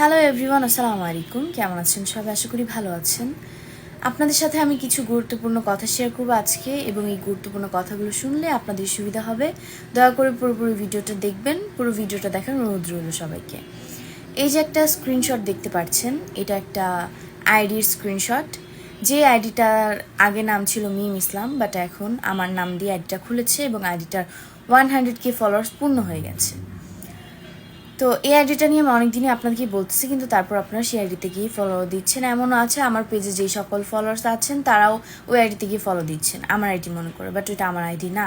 Hello everyone আসসালামু আলাইকুম। কেমন আছেন সবাই? আশা করি ভালো আছেন। আপনাদের সাথে আমি কিছু গুরুত্বপূর্ণ কথা শেয়ার করব আজকে এবং এই গুরুত্বপূর্ণ কথাগুলো শুনলে আপনাদের সুবিধা হবে। দয়া করে পুরোপুরি ভিডিওটা দেখবেন, পুরো ভিডিওটা দেখার অনুরোধ রইল সবাইকে। এই যে একটা স্ক্রিনশট দেখতে পাচ্ছেন, এটা একটা আইডির স্ক্রিনশট যে আইডিটার আগে নাম ছিল মিম ইসলাম বাট এখন আমার নাম দিয়ে আইডিটা খুলেছে এবং আইডিটার ওয়ান হান্ড্রেড কে ফলোয়ার্স পূর্ণ হয়ে গেছে। তো এই আইডিটা নিয়ে আমি অনেকদিনই আপনাদেরকে বলতেছি, কিন্তু তারপর আপনারা সেই আইডিতে গিয়ে ফলো দিচ্ছেন। এমনও আছে, আমার পেজে যেই সকল ফলোয়ার্স আছেন, তারাও ওই আইডিতে গিয়ে ফলো দিচ্ছেন, আমার আইডি মনে করে। বাট ওটা আমার আইডি না,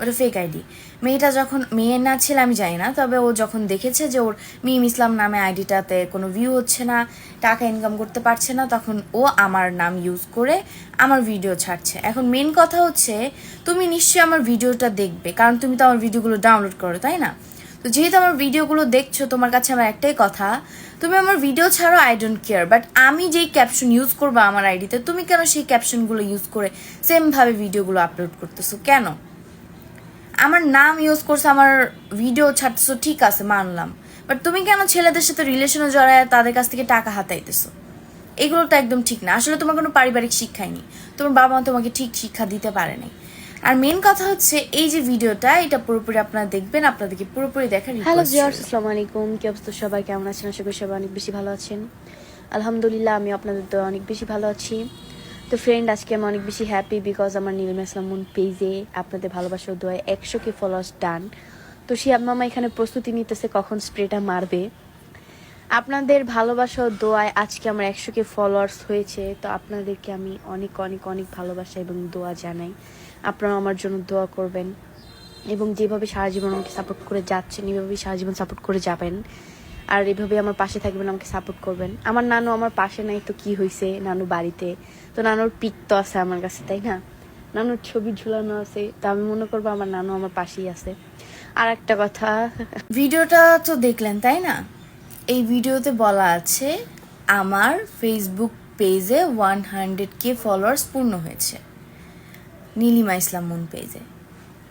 ওটা ফেক আইডি। মেয়েটা যখন মেয়ে না ছিল আমি জানি না, তবে ও যখন দেখেছে যে ওর মিম ইসলাম নামে আইডিটাতে কোনো ভিউ হচ্ছে না, টাকা ইনকাম করতে পারছে না, তখন ও আমার নাম ইউজ করে আমার ভিডিও ছাড়ছে। এখন মেন কথা হচ্ছে, তুমি নিশ্চয়ই আমার ভিডিওটা দেখবে, কারণ তুমি তো আমার ভিডিওগুলো ডাউনলোড করো, তাই না? তো যেহেতু আমার ভিডিওগুলো দেখছ, তোমার কাছে আমার একটাই কথা, তুমি আমার ভিডিও ছাড়ো আই ডোন্ট কেয়ার বাট আমি যেই ক্যাপশন ইউজ করব আমার আইডিতে তুমি কেন সেই ক্যাপশনগুলো ইউজ করে সেমভাবে ভিডিওগুলো আপলোড করতেছো? কেন? আমার নাম ইউজ করছে, আমার ভিডিও ছাড়তেছো, ঠিক আছে, মানলাম বাট তুমি কেন ছেলেদের সাথে রিলেশনে জড়ায়, তাদের কাছ থেকে টাকা হাতাইতেছো? এগুলো তো একদম ঠিক না। আসলে তোমার কোনো পারিবারিক শিক্ষাই নেই। তোমার বাবা মা তোমাকে ঠিক শিক্ষা দিতে পারে নাই। আর মেন কথা হচ্ছে এই যে ভিডিওটা এটা পুরোপুরি আপনারা দেখবেন আপনাদেরকে পুরোপুরি দেখার হ্যালো জিয়ার্স আসসালামু আলাইকুম। কি অবস্থা? সবাই কেমন আছেন? আশা করি সবাই অনেক বেশি ভালো আছেন। আলহামদুলিল্লাহ আমি আপনাদের তো অনেক বেশি ভালো আছি। তো ফ্রেন্ড আজকে আমি অনেক বেশি হ্যাপি বিকজ আমার নীলিমা ইসলাম মুন পেজে আপনাদের ভালোবাসার দোয়ায় একশো কে ফলোয়ার্স ডান তো শিয়াব মামা এখানে প্রস্তুতি নিতেছে কখন স্প্রেটা মারবে। আপনাদের ভালোবাসা ও দোয়ায় আজকে আমার একশো কে ফলোয়ার্স হয়েছে। তো আপনাদেরকে আমি অনেক অনেক অনেক ভালোবাসা এবং দোয়া জানাই। আপনারা আমার জন্য দোয়া করবেন। এবং যেভাবে সারা জীবন আমাকে সাপোর্ট করে যাচ্ছেন, এভাবেই সারা জীবন সাপোর্ট করে যাবেন। আর এভাবে আমার পাশে থাকবেন, আমাকে সাপোর্ট করবেন। আমার নানু আমার পাশে নাই, তো কি হয়েছে নানু বাড়িতে? তো নানুর পিক তো আছে আমার কাছে, তাই না? নানুর ছবি ঝুলানো আছে, তো আমি মনে করব আমার নানু আমার পাশেই আছে। আর একটা কথা, ভিডিওটা তো দেখলেন, তাই না? এই ভিডিওতে বলা আছে, আমার ফেসবুক পেজে ওয়ান হান্ড্রেড কে ফলোয়ার্স পূর্ণ হয়েছে। নীলিমা ইসলাম মুন পেজে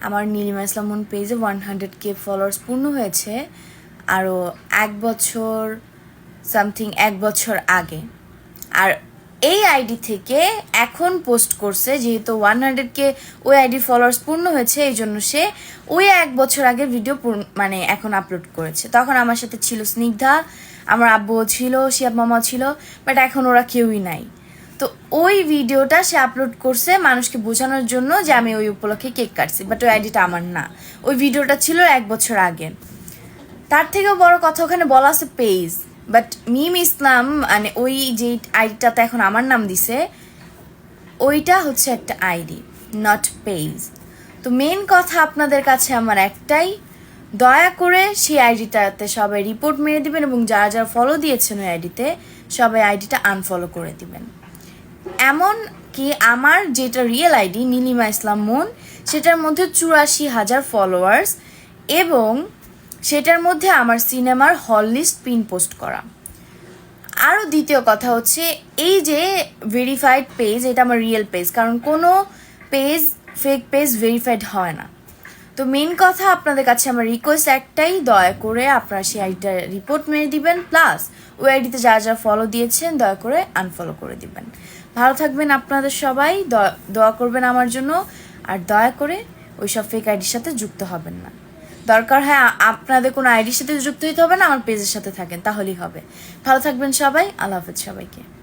আমার নীলিমা ইসলাম মুন পেজে ওয়ান হান্ড্রেড কে ফলোয়ার্স পূর্ণ হয়েছে আরও এক বছর সামথিং এক বছর আগে। আর এই আইডি থেকে এখন পোস্ট করছে যেহেতু ওয়ান হান্ড্রেড কে ওই আইডি ফলোয়ার্স পূর্ণ হয়েছে, এই জন্য সে ওই এক বছর আগে ভিডিও মানে এখন আপলোড করেছে। তখন আমার সাথে ছিল স্নিগ্ধা, আমার আব্বুও ছিল, শিয়াব মামা ছিল বাট এখন ওরা কেউই নাই। তো ওই ভিডিওটা সে আপলোড করছে মানুষকে বোঝানোর জন্য যে আমি ওই উপলক্ষে কেক কাটছি বাট ওই আইডিটা আমার না। ওই ভিডিওটা ছিল এক বছর আগে। তার থেকেও বড় কথা ওখানে বলা আছে পেজ বাট মিম ইসলাম মানে ওই যে আইডিটাতে এখন আমার নাম দিছে, ওইটা হচ্ছে একটা আইডি নট পেজ তো মেন কথা আপনাদের কাছে আমার একটাই, দয়া করে সেই আইডিটাতে সবাই রিপোর্ট মেরে দিবেন এবং যারা যারা ফলো দিয়েছেন ওই আইডিতে সবাই আইডিটা আনফলো করে দিবেন। এমন কি আমার যেটা রিয়েল আইডি নীলিমা ইসলাম মন, সেটার মধ্যে চুরাশি হাজার ফলোয়ার্স এবং সেটার মধ্যে আমার সিনেমার হল লিস্ট পিন পোস্ট করা। আরও দ্বিতীয় কথা হচ্ছে, এই যে ভেরিফাইড পেজ এটা আমার রিয়েল পেজ কারণ কোনো পেজ ফেক পেজ ভেরিফাইড হয় না। তো মেন কথা আপনাদের কাছে আমার রিকোয়েস্ট একটাই দয়া করে আপনারা সেই আইডিটা রিপোর্ট মেরে দিবেন প্লাস ওই আইডিতে যা যা ফলো দিয়েছেন, দয়া করে আনফলো করে দিবেন। ভালো থাকবেন আপনাদের সবাই, দয়া- করবেন আমার জন্য, আর দয়া করে ওই সব ফেক আইডির সাথে যুক্ত হবেন না। দরকার হয় আপনাদের কোনো আইডির সাথে যুক্ত হতে হবে না, আমার পেজের সাথে থাকেন, তাহলেই হবে। ভালো থাকবেন সবাই, আল্লাহ হাফেজ সবাইকে।